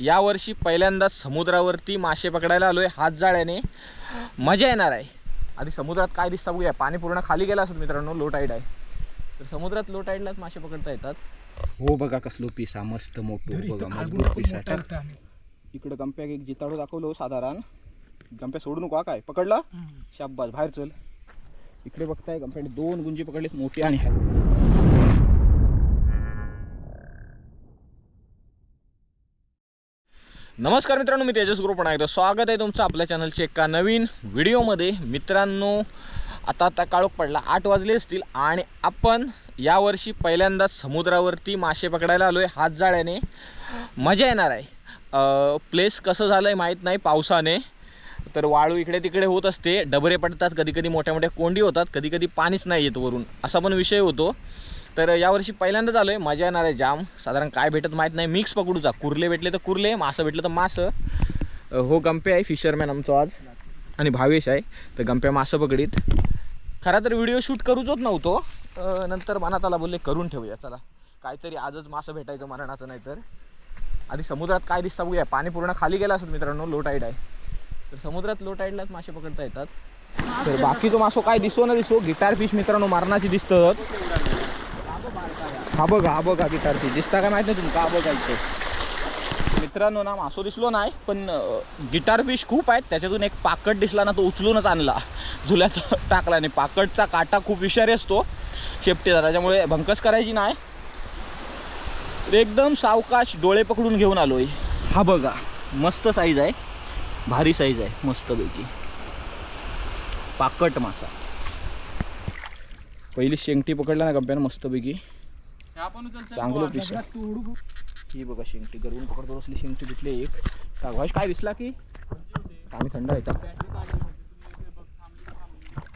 यावर्षी पहिल्यांदाच समुद्रावरती मासे पकडायला आलोय. हात जाळ्याने. मजा येणार आहे. आधी समुद्रात काय दिसतं बघूया. पाणी पूर्ण खाली गेलं असत मित्रांनो लो टाईड आहे. तर समुद्रात लो टाईडलाच मासे पकडता येतात. हो बघा कसलो पीस हा मस्त मोठो बघा मजबूत पीस आहे इकडं गंप्याक एक जिताडू दाखवलो साधारण. गंप्या सोडू नको हा काय? पकडला? शाब्बास बाहेर चल. इकडे बघताय गंप्याने दोन गुंजी पकडलेत मोठी आणि नमस्कार मित्रांनो मी तेजस ग्रुप पण एकदा स्वागत आहे तुमचं आपल्या चॅनलच्या एका नवीन व्हिडिओमध्ये. मित्रांनो आता आता काळोख पडला. आठ वाजले असतील आणि आपण यावर्षी पहिल्यांदाच समुद्रावरती मासे पकडायला आलो आहे हात जाळ्याने मजा येणार आहे. प्लेस कसं झालं आहे माहीत नाही पावसाने. तर वाळू इकडे तिकडे होत असते. डबरे पडतात कधी कधी मोठ्या मोठ्या कोंडी होतात कधी कधी पाणीच नाही येत वरून. असा पण विषय होतो. तर यावर्षी पहिल्यांदाच आलो आहे मजा येणार आहे जाम. साधारण काय भेटत माहीत नाही. मिक्स पकडूचा कुर्ले भेटले तर कुर्ले मासं भेटलं तर मासं. हो गंपे आहे फिशरमॅन आमचं आज. आणि भावेश आहे. तर गंप्या मासं पकडीत. खरा तर व्हिडिओ शूट करूच होत नव्हतो नंतर मनात आला बोलले करून ठेवूया. चला. काहीतरी आजच मासं भेटायचं मरणाचं नाही तर. आधी समुद्रात काय दिसतं बघूया. पाणी पूर्ण खाली गेलं असत मित्रांनो. लो टाईड आहे. तर समुद्रात लो टाईडलाच मासे पकडता येतात. तर बाकीचं मासो काय दिसो ना दिसो. गिटार फिश मित्रांनो मरणाची दिसतात. हा बघा हा बघा गिटारती दिसता काय माहीत नाही तुमका हा बघा इथे. मित्रांनो ना मासो दिसलो नाही पण गिटार फिश खूप आहेत. त्याच्यातून एक पाकट दिसला ना तो उचलूनच आणला. झुल्यात टाकला आणि पाकटचा काटा खूप विषारी असतो. शेपटीचा त्याच्यामुळे भंकस करायची नाही. एकदम सावकाश डोळे पकडून घेऊन आलोय. हा बघा. मस्त साईज आहे. भारी साईज आहे. मस्तपैकी. पाकट मासा. पहिली शेंगटी पकडला ना गप्प्यानं मस्तपैकी. चांगलं ही बघा शेंगटी गरवून पकडतो असली शेंगटी भेटली एक कागवाश काय दिसला की? पाणी थंड आहे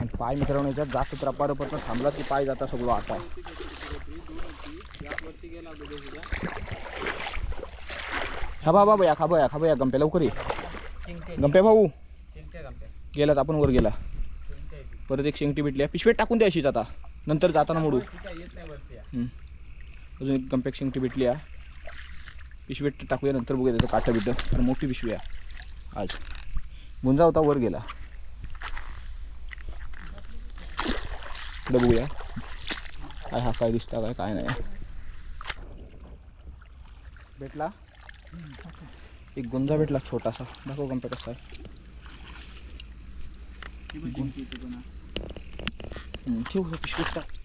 आणि पाय मित्रांनो याच्यात जास्त त्रपार पण थांबला की पाय जाता सगळं आता. हा बाबा बया खा बया खा बया गंप्या लवकर ये. गंप्या भाऊ गेलात आपण वर गेला. परत एक शेंगटी भेटली. आहे पिशवेत टाकून द्या अशीच आता. नंतर जाताना मोडू. अजून एक गंपॅक शिंगटी भेटली आहे. पिशवीत टाकूया नंतर बघूया त्याचं काटं बिटं कारण मोठी पिशवी आहे. आज. गुंजा होता वर गेला. इकडे बघूया. काय हा काय दिसता काय काय नाही. भेटला? एक गुंजा भेटला छोटासा. दाखव गंपॅ कसा आहे. हम्म, पिशवीत टाक.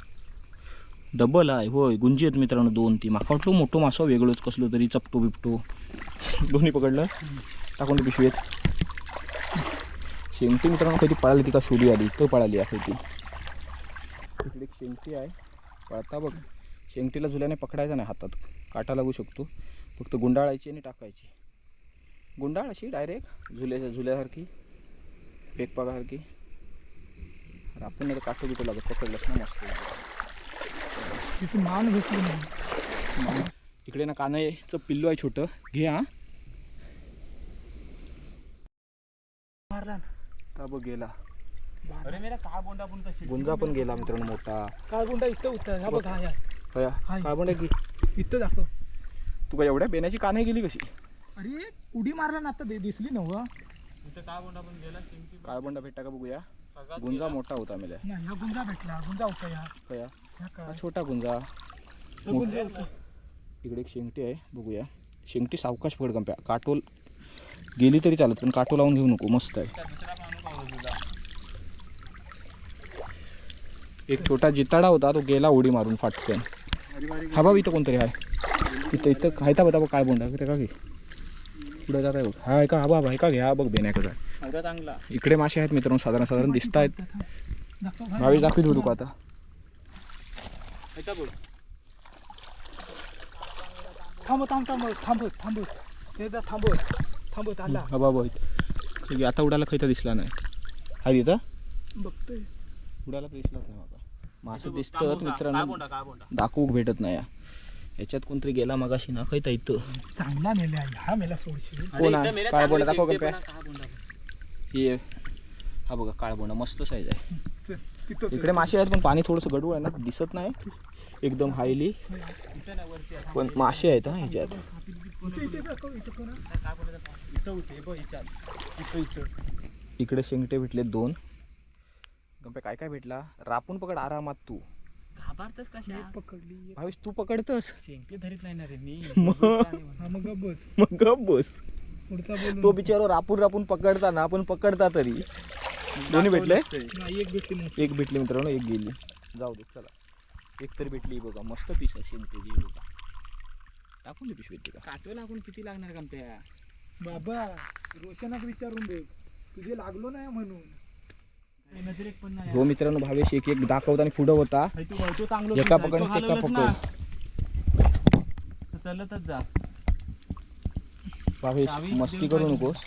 डबल आहे होय. गुंजी आहेत मित्रांनो दोन ती. माका वाटलो मोठं मासा वेगळंच कसलो तरी चपटो बिपटो. दोन्ही पकडलं. टाकून पिशवी पिशवीत. शेंगटी मित्रांनो कधी पळाली ती का शोधी आली? तर पळाली आहे ती. इकडे एक शेंगटी आहे. पळता बघ. शेंगटीला झुल्याने पकडायचा नाही हातात. काटा लागू शकतो. फक्त गुंडाळायची आणि टाकायची. गुंडाळ अशी डायरेक्ट झुल्याच्या झुल्यासारखी. पेकपागासारखी आपण नाही काटो बिटो लागत पकडलंच ना मस्त. तिथे मान भेटली नाही. इकडे ना कानयचं पिल्लू आहे छोटं. घे हा. मारला ना. का बघ गेला. अरे मेरा काय बोंडा पण तशी गुंजा पण गेला मित्रांनो मोठा. काय बोंडा इथं उत्तर हा बघ हा या. कया. काय पण की? इथं दाखव. तू काय एवढ्या बेण्याची कानय गेली कशी? अरे उडी मारला ना आता दिसली नव काळबंडा भेटता का बघूया? गुंजा मोठा होता मेल्या नाही गुंजा भेटला गुंजा होता या. कया ह्या हा काय छोटा गुंजा. होता. इकडे एक शेंगटी आहे बघूया. शेंगटी सावकाश पड गंप्या. काटोल गेली तरी चालत पण काटो लावून घेऊ नको मस्त आहे. एक छोटा जिताडा होता तो गेला उडी मारून फाटकन हा बाबा इथं कोणतरी आहे? इथं इथं खायता बघा काय बोंडा ते का घे? पुढे जात आहे बघ हा आहे का हा बाबा आहे का घे हा बघ बेण्याकडे. चांगला. इकडे मासे आहेत मित्रांनो साधारण साधारण दिसत आहेत. दाखव भावी होतो का आता? थांब आला हा बाबा. आता उडाला खायचा दिसला नाही. हा तिथं बघतोय. उडाला तर दिसलाच नाही मासे दिसतात मित्रांनो. दाखवूक भेटत नाही. या. याच्यात कोणतरी गेला मगाशी ना खायता इथं. चांगला मेला हा मेला सोडशी कोण आहे? काळबोंडा दाखव का हे हा बघा काळबोंडा मस्त साईज आहे. इकडे मासे आहेत पण पाणी थोडंसं गडू आहे ना दिसत नाही. एकदम हायली पण मासे आहेत हा ह्याच्यात. इकडे शेंगटे भेटले दोन. गंप्या काय काय भेटला? रापून पकड आरामात तू. कशा? पकडली. भावेश तू पकडतस? शेंगटे धरीत नाही ना रे मी. मग? मग गप बस. मग गप बस. तो नको. बिचारो रापून रापून पकडताना आपण पकडता तरी. दोन्ही भेटले? नाही, एक भेटली. एक भेटली मित्रांनो एक गेली. जाऊ दे चला. एक तर भेटली बघा मस्त शेंगटेची हे बघा. टाकून दे पिशवीत का? काटवे लागून किती लागणार गमत्या बाबा रोशनाक विचारून दे तुझे लागलो नाही म्हणून. हो मित्रांनो भावेश एक एक दाखवताना पुढं होता. एका पकड, एका पकड. चालतच जा. चावी मस्ती करू. नकोस.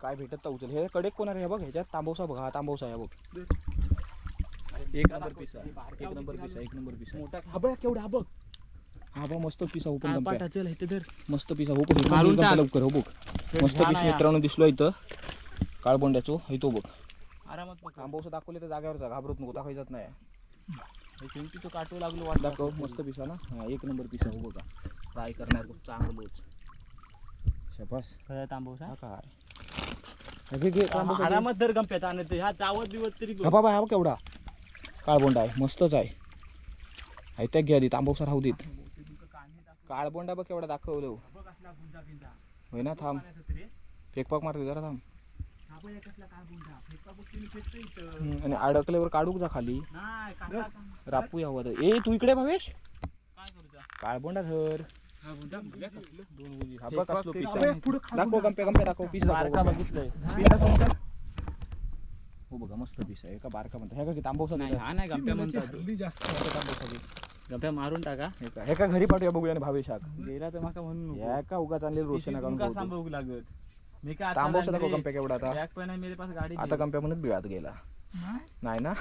काय भेटत तर उचल. हे कडे कोण आहे बघ ह्याच्यात तांबवसा बघ हा तांबवसा आहे बघ. एक नंबर पीस एक नंबर पीस एक नंबर पीस मोठा हा बघ केवढा हा बघ. हा बघ मस्त पीस आहे हो पण हा, मस्त पीस पण मारून. लवकर हो बघ. मस्त पीस. मित्रांनो दिसलो इथं. काळबोंड्याचो हे तो बघ. आरामात पकड. तांबवसा दाखवले तर जागेवर जा घाबरत नको दाखवायचाच नाही. हे शेंगटीचं काटू लागलो वाट दाखव मस्त पीस ना? हा एक नंबर पीस हो बघा. फ्राय करणार खूप चांगलोच. शबास. तांबवसा हा? काय? हा, घे, घे, तांबवसा घे. आरामात धर गमप्यात आणि ते ह्या चावत दिवस तरी हा बाबा हा बघ केवढा. काळबोंडा आहे मस्तच आहे. त्या घ्या आधी तांबवसा राहू देत. काळबोंडा बघ केवढा दाखवलं. होय ना थांब. फेकपाक मारते जरा थांब. हम्म, आणि अडकल्यावर काढूक जा खाली. रापू यावं तर. ए तू इकडे भावेश? काळबोंडा धर. हा दाखव गंप्या गंप्या दाखव पीस बारका दाखव बघितलंय पीस दाखव गंप्या. हो बघा मस्त पीस आहे का बारका म्हणता हे का की तांबवसा नाही? हा नाही मुलाची म्हणतात जास्त हे तांबवसा मारून टाका हे का- हे का घरी पाठवूया बघूया भावेश गेला तर माका म्हणून या का उगाच आणलेलं रोशन का सांभाळू लागत मी काय तांबवसा दाखव गंप्या केवढा आता गंप्या म्हणत बिळात गेला नाही नाही ना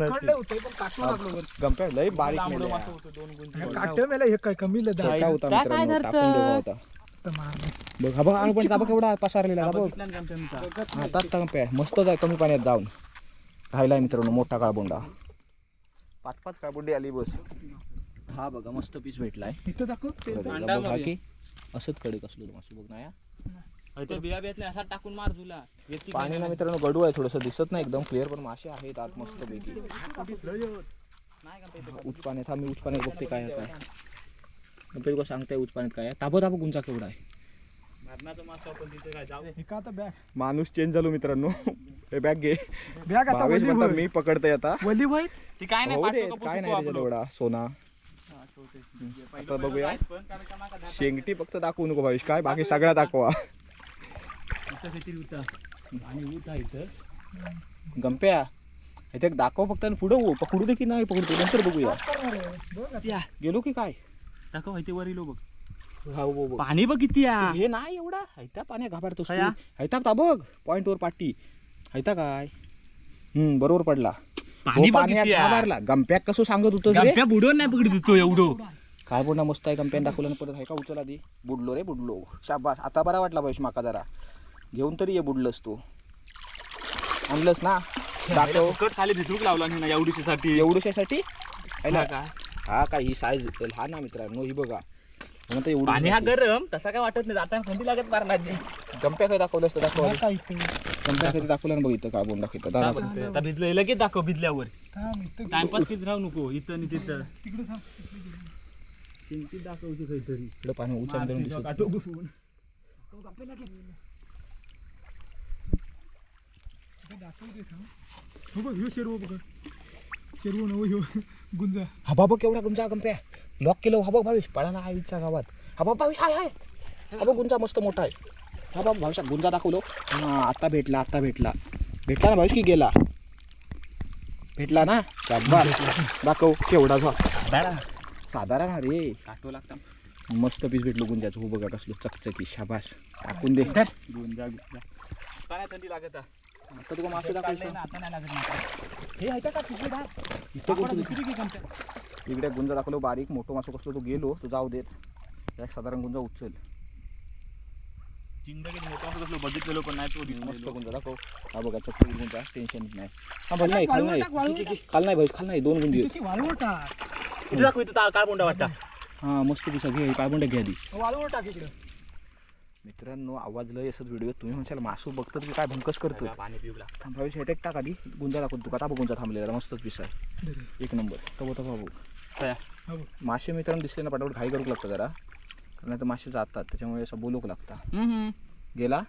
पकडले होते पण काटू लागलो वर. गंप्या लय बारीक लांबडं मेल्या. वाटत होतं, दोन गुंजी हे काट्या मेला हे काय कमी लदा छोटा होता त्या काय मित्रांनो, धरतं? टाकून देवा होता तर मारलं. बघ हा बघ आणि पण हा बघ केवढा पसारलेला हा बघ बघितला ना गमप्या मी का? आता गंप्या मस्त जाय कमी पाण्यात जाऊन राहिलाय मित्रांनो मोठा काळबोंडा पाच पाच काळबोंडी आली बस हा बघा मस्त पीस भेटलाय इथं दाखव बघा, अंडा बघ. की असंच कडे कसलो मस्त बघ ना या. अरे ते बिया बियातले असा टाकून मार तुला. व्यक्ती पाणी ना मित्रांनो गडू आहे थोडंसं दिसत नाही एकदम क्लिअर पण मासे आहेत आत मस्त पैकी नाही उच पाण्यात हा मी उच पाण्यात बघते काय आहे काय गणपती तुला सांगताय उच पाण्यात काय आहे. ताबो ताबो गुंचा केवढा आहे. मरणाचं मासा आपण तिथे काय जाऊ? हे का आता बॅग माणूस चेंज झालो मित्रांनो. हे बॅग घे. बॅग आता भावेश वली. मी पकडतोय आता. वली ती काय नाही पाठवू का काय नाही? त्याच्यात एवढा सोना. हा. पहिलं आता बघूया. पहिलं पण कारण का माका धाटा- शेंगटी फक्त दाखवू नको भावेश. काय बाकी सगळा दाखवा. इथं काहीतरी होता आणि होता इथं. गंप्या इथे दाखव फक्त आणि पुढं हो पकडू दे की नाही पकडू दे? नंतर बघूया. बघ आता. या गेलो की काय? दाखव इथे वर इलो बघ. हा. पाणी बघ किती या. हे नाही एवढा. हैता पाण्या घाबरतो? हैता ता. बघ पॉइंट वर पाटी. हैता काय? हम्म बरोबर पडला. पाणी हो. घाबरला. गंप्याक कसं सांगत होतं रे? गमप्या बुडवून नाही पकडत होतो एवढं. काय बोलणं मस्त आहे कंपेन दाखवलं परत आहे का उचल आधी? बुडलो रे बुडलो. शाबास. आता बरा वाटला पाहिजे माका जरा. घेऊन तरी ये बुडलंस तू. आणलंस ना? दाखव. खाली भिजूक लावला नाही ना एवढीसाठी एवढ्यासाठी? हा का? हा काय ही साईज हा ना मित्रांनो ही बघा. म्हणून एवढी पाणी हा गरम तसा काय वाटत नाही. आता थंडी लागत मारणार गंप्या काय दाखवलंस तर दाखव. गंप्या दाखवलं ना बघितलं काय बोंड दाखवतं भिजलं लगेच दाखव भिजल्यावर. टाइमपास किती राहू नको इथं आणि तिथं. तिकडे दाखवची काहीतरी. इकडं पाणी उचल देऊन दिसत. काटो घुसून. इथं दाखव दे थांब. हो बघ ह्यो शेरवो बघ शेरवो नव ह्यो गुंजा हा बाबा केवढा गुंजा गंप्या. लॉक केलं हा बघ भावेश पळाला आईच्या गावात. हा बाबा भावेश हाय हाय. हा बघ गुंजा मस्त मोठा आहे. हा बाबा भावेशा गुंजा दाखवलो. हा आता भेटला आता भेटला. भेटला ना भावेश की गेला? भेटला ना? शाबास दाखव केवढा झा. साधारण रे. काटो लागता. मस्त पीस भेटलो गुंजाचं. हो बघा कसलो चकचकी शाबास. टाकून दे. गुंजा. का नाही थंडी लागत? आता तुला मासे काढलंय दाखवायचं ना, आता नाही लागत माका. हे आहे का? इथं कोणतं दुसरी? इकडे गुंजा दाखवलो बारीक मोठं मासं कसलो तो गेलो तो जाऊ देत एक साधारण गुंजा उचल जिंदगीत मोठा असं कसलं बघितलेलं पण नाही तो मस्त दिसलेलो. गुंजा दाखव हा बघा चक्की गुंजा टेन्शन नाही हा खाल नाही वाळवून टाक, वाळवून टाक. खाल नाही भाई खाल नाही दोन गुंजी आहेत. इथं वाळवून टाक इथं दाखव, इथं ता- काळबोंडा वाटता हा मस्त घे काय घ्या आधी वाळवून टाक इकडं मित्रांनो आवाज लय असत व्हिडिओ तुम्ही म्हणशाल मासू बघतात की काय भंकस करतोय? पाणी पिऊला थांबावी शेटेक टाक आधी. गुंजा दाखवतो तू का ताबा गुंजा थांबलेला. मस्तच पिस आहे. दे. एक नंबर. तबो तो बाबू काय? हो. मासे मित्रांनो दिसले ना पटापट घाई करूक लागतं जरा. कारण आता मासे जातात त्याच्यामुळे असं बोलूक लागता. गेला?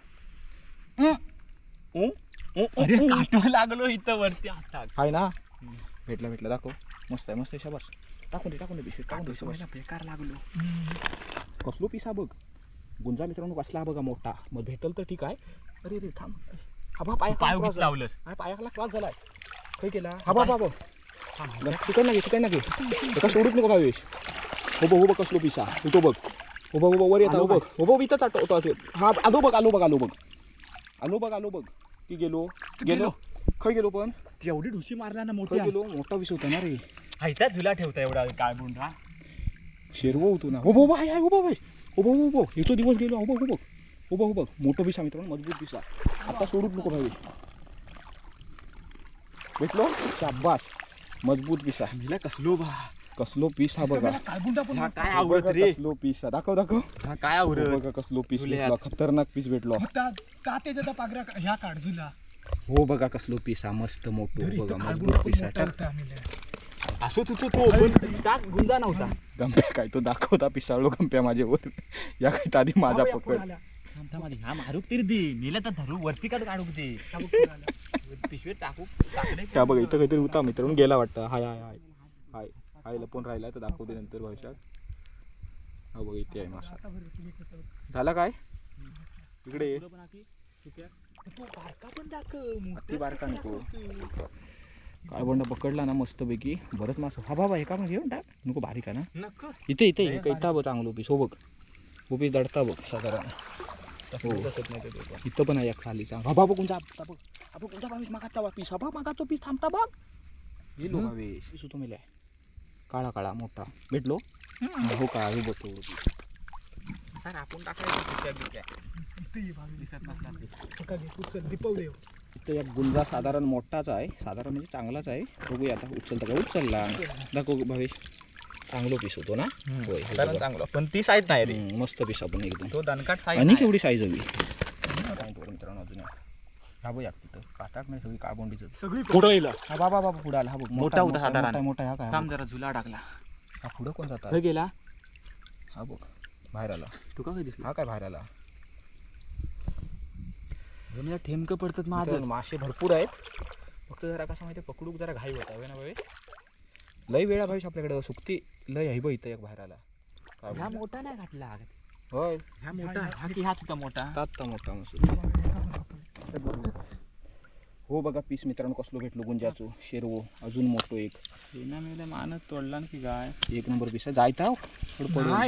लागलो इथं वरती आता. हाय ना? भेटला भेटला. दाखव. मस्त आहे मस्त आहे शाबास. टाकून दे टाकून दे पिशवीत टाकून दे शाबास. बेकार लागलो. कसलो पिसा बघ. गुंजा मित्रांनो कसला हा बघा मोठा. मग भेटल तर ठीक आहे. अरे रे थांब. हा बा पाय पाय उगीच लावलंस. हा पायाला क्लास झालाय. काही केला? हा बा बाबा चिकन ना घे चिकन ना घे एका सोडूच नको भावेश हो बघ हो बघ कसलो पिसा. तो बघ. हो बघ हो वर येता हो बघ. हो बघ इथं चाटतो हा आलो बघ आलो बघ आलो बघ. आलो बघ आलो बघ. की गेलो? गेलो? खय गेलो पण? एवढी ढुशी मारला ना मोठी गेलो? मोठा विषय होता ना रे. हायता झुला ठेवता एवढा काय बुंडा शेरवो होतो ना. हो हाय हाय हो बघ हो बघ हो बघ याचा दिवस गेलो हो बघ हो बघ हो बघ हो बघ मोठं पिसा मित्रांनो मजबूत पिसा आता सोडूच नको भावी भेटलो शाबास मजबूत पिसा मिला कसलो बा कसलो पीस हा बघा हा. काय हो आवडत रे कसलो पीस हा दाखव दाखव हा काय हो आवडत बघा कसलो पीस भेटलो खतरनाक पीस भेटलो का त्याच्या पागऱ्या ह्या काढ तुला हो बघा कसलो पीस हा मस्त मोठो बघा मजबूत पीस मोठा असो तू तो पण टाक गुंजा नव्हता. गंप्या काय तो दाखवता पिसाळलो गंप्या माझ्यावर या काही आधी माझा पकड. हा मारूक तरी दे. नेला तर धरू. वरती काढू काढू दे. पिशवीत टाकू. त्या बघा इथं काहीतरी होता मित्रांनो गेला वाटतं. हाय हाय हाय. हाय हाय लपून राहिला तर दाखवते नंतर भविष्यात. हा बघा इथे आहे मासा. झाला काय? इकडे बारका पण दाखव बारका नको. काय बंड पकडला ना मस्तपैकी. बरंच मास हा बाबा एका म्हणजे येऊन टाक? नको बारीक आहे ना. इथे इथे इथे. बघ चांगलं पीस हो बघ हो पीस दडता बघ साधारण. हो. इथं पण आहे एक खालीचा हा बाबा कोणता? हा बघ. हा बघ कोणता मागाचा पीस. हा बघ मागाचा पीस. थांबता बघ. येलो होतो मेल्या काळा काळा मोठा. भेटलो? हो. का? हो बघ. सर आपण टाकायचं. दिसत ते. दीपवले. हो. इथं एक गुंजा साधारण मोठाच आहे. साधारण म्हणजे चांगलाच आहे. बघूया आता उचलता का? उचलला. दाखव भावेश चांगलो पीस होतो ना? होय, साधारण. चांगलं. पण ती साईज नाही रे. मस्त पीस आपण एकदम. तो दणकाट साईज आणि केवढी साईज हवी? सांगतो मित्रांनो अजून राबूया तिथं. काटाक नाही सगळी काळबोंडीच. सगळी पुढं. येईल हा बाबा बाबा पुढे आला. हा बघ मोठा होता साधारण. मोठा मोठा हा काय? काम जरा झुला टाकला. हा पुढं कोण जातात गेला? हा बघ. बाहेर आला. तू का दिसला? हा काय बाहेर आला? मला ठेमकं पडतात मित्रांनो, मासे भरपूर आहेत. फक्त जरा कसं माहिती पकडूक जरा घाई होता ना भाई लय वेळा भाई आपल्याकडे सुकती लय आहे बघ इथं एक बाहेर आला ह्या? मोठा नाही घातला होय. ह्या मोठा हा की होता मोठा? तात्ता मोठा मसूर हो बघा पीस मित्रांनो कसलो भेटलो गुंजाचो शेरवो अजून मोठो एक. बिना मेला मानत तोडला ना की गाय. एक नंबर पीस जायता हो.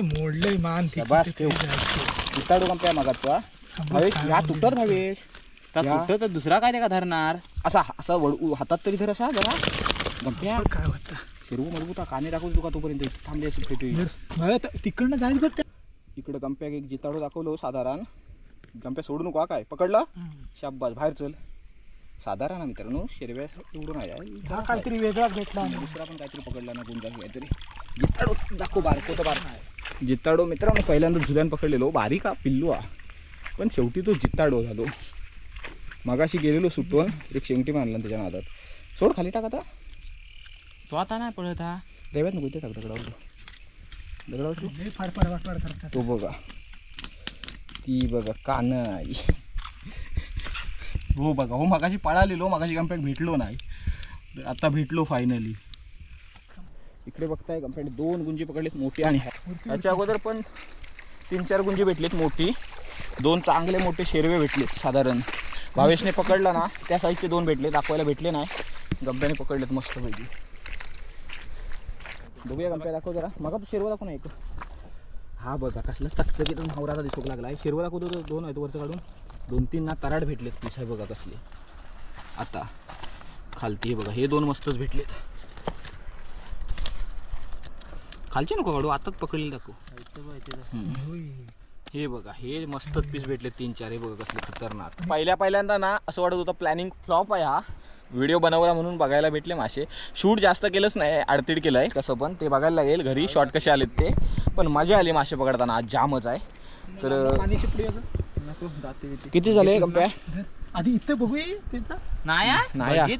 मोडलंय मान ते बस ठेव. उताडू का प्या मागात हा? बघ, भावेश या. तुटत भावेश. तर या. कुठं तर दुसरा काय त्या का धरणार? असा असा वड हातात तरी धर असा जरा. गंप्या. काय होतं? शेरवू मजबूत हा. काने दाखवतो का तोपर्यंत. इथं थांबले असेल फेटू बरं, मला तर तिकडनं जायचं बरं त्या इकडं गंप्या एक जिताडू दाखवलो साधारण. गंप्या सोडू नको हा काय? पकडला? शाब्बास बाहेर चल. साधारण आहे मित्रांनो शेरव्या एवढं नाही आहे. हा काहीतरी वेगळा भेटला आणि दुसरा पण काहीतरी पकडला ना गुंजा काहीतरी. जिताडो दाखव बारको तर बारक जिताडो मित्रांनो पहिल्यांदा झुल्यान पकडलेलो. बारीक हा पिल्लू हा. पण शेवटी तो जिताडो झालो. मगाशी गेलेलो सुटून एक शेंगटी मारला त्याच्या नादात. सोड खाली टाक आता. तो आता नाही पळत हा. देव्यात नको इथे टाक दगडावर दगडावर फाडफाड करतात तो बघा. ती बघा कानाई. हो बघा हो मगाशी पळालेलो मगाशी कम्पॅक्ट भेटलो नाही. आता भेटलो फायनली इकडे बघताय कम्पॅक्ट दोन गुंजी पकडलेत मोठी आणि त्याच्या अगोदर पण तीन चार गुंजी भेटलीत मोठी. दोन चांगले मोठे शेरवे भेटलेत साधारण. भावेशने पकडला ना त्या साईजचे दोन भेटले दाखवायला भेटले नाही. गब्ब्याने पकडलेत मस्त पैकी. बघूया गंप्या दाखव जरा. मगा तू शेरवा दाखव ना एक हा बघा कसला चकचकीत हावराचा दिसू लागला आहे शेरवा दाखवतो तो दोन आहेत वरचं काढून. दोन तीन ना तराड भेटलेत पीस आहे बघा कसले. आता खालती हे बघा हे दोन मस्तच भेटलेत. खालचे नको काढू आताच पकडले दाखव. हे बघा हे मस्तच पीस भेटले तीन चार हे बघा कसले खतरनाक. पहिल्या पहिल्यांदा ना असं वाटत होतं प्लॅनिंग फ्लॉप आहे हा. व्हिडिओ बनवला म्हणून बघायला भेटले मासे. शूट जास्त केलंच नाही आडतीड केलं आहे कसं पण. ते बघायला लागेल घरी शॉर्ट कसे आलेत ते. पण मजा आली मासे पकडताना आज जामच आहे. तर किती झाले गप्प्या आधी इथं बघूया नाही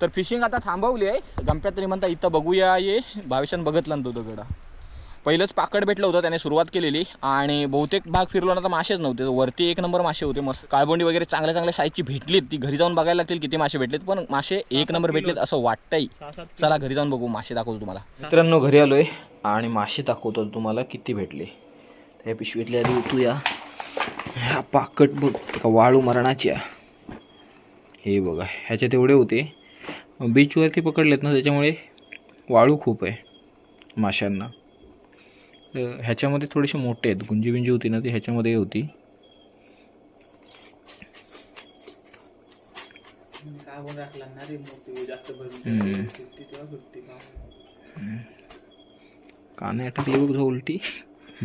तर फिशिंग आता थांबवली आहे. गंप्या तरी म्हणता इथं बघूया ये. भावेशान बघितला ना तो दगडा. पहिलंच पाकड भेटलं होतं त्याने सुरुवात केलेली. आणि बहुतेक भाग फिरलो ना तर मासेच नव्हते. वरती एक नंबर मासे होते. मस्त काळबोंडी वगैरे चांगल्या चांगल्या साईजची भेटलीत. ती घरी जाऊन बघायला लागतील किती मासे भेटलेत. पण मासे एक नंबर भेटलेत असं वाटतंय. चला घरी जाऊन बघू. मासे दाखवतो तुम्हाला. मित्रांनो घरी आलोय. आणि मासे दाखवतो तुम्हाला किती भेटले. त्या पिशवीतल्या आधी उतूया ह्या पाकट बघ का वाळू मरणाची आहे. हे बघा ह्याच्यात एवढे होते. बीचवरती पकडलेत ना त्याच्यामुळे वाळू खूप आहे माशांना. ह्याच्यामध्ये थोडेसे मोठे आहेत. गुंजी बिंजी होती ना ती ह्याच्यामध्ये होती. काने अटकली बघ जो उलटी.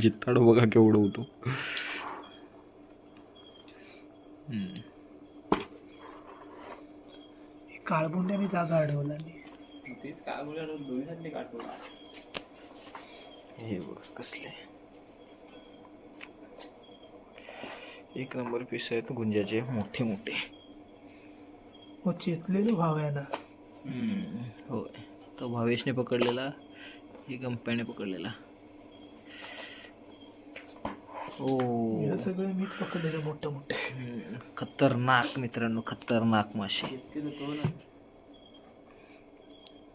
जित्ताडो बघा केवढं होतो. काळबुंड्याने जागा अडवला हे बघ कसले. एक नंबर पीस आहेत गुंजाचे मोठे मोठे. हो चेतलेलो भाव आहे ना. होय. तो भावेशने पकडलेला ही गंप्याने पकडलेला. ओ. हे सगळं मीच पकडलेलं मोठं मोठं. हम्म, खतरनाक मित्रांनो खतरनाक मासे.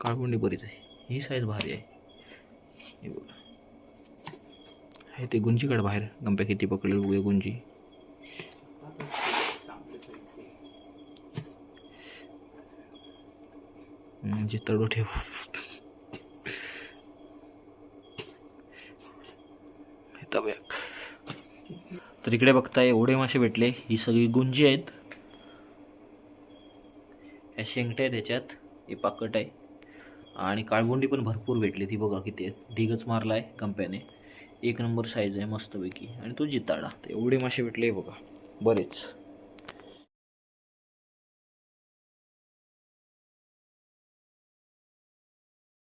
काळगुंडी बरीच आहे. ही साईज भारी आहे. हे बघा. आहे ते गुंजी काढ बाहेर. गंप्या किती पकडले बघूया गुंजी म्हणजे जितडो ठेव. तर इकडे बघताय एवढे मासे भेटले. ही सगळी गुंजी आहेत. या शेंगट्या आहेत ह्याच्यात हे पाकट आहे. आणि काळगुंडी पण भरपूर भेटली ती बघा किती आहेत. ढिगच मारला आहे कंप्याने एक नंबर साईज आहे मस्तपैकी. आणि तो जिताडा. एवढे मासे भेटले बघा. बरेच.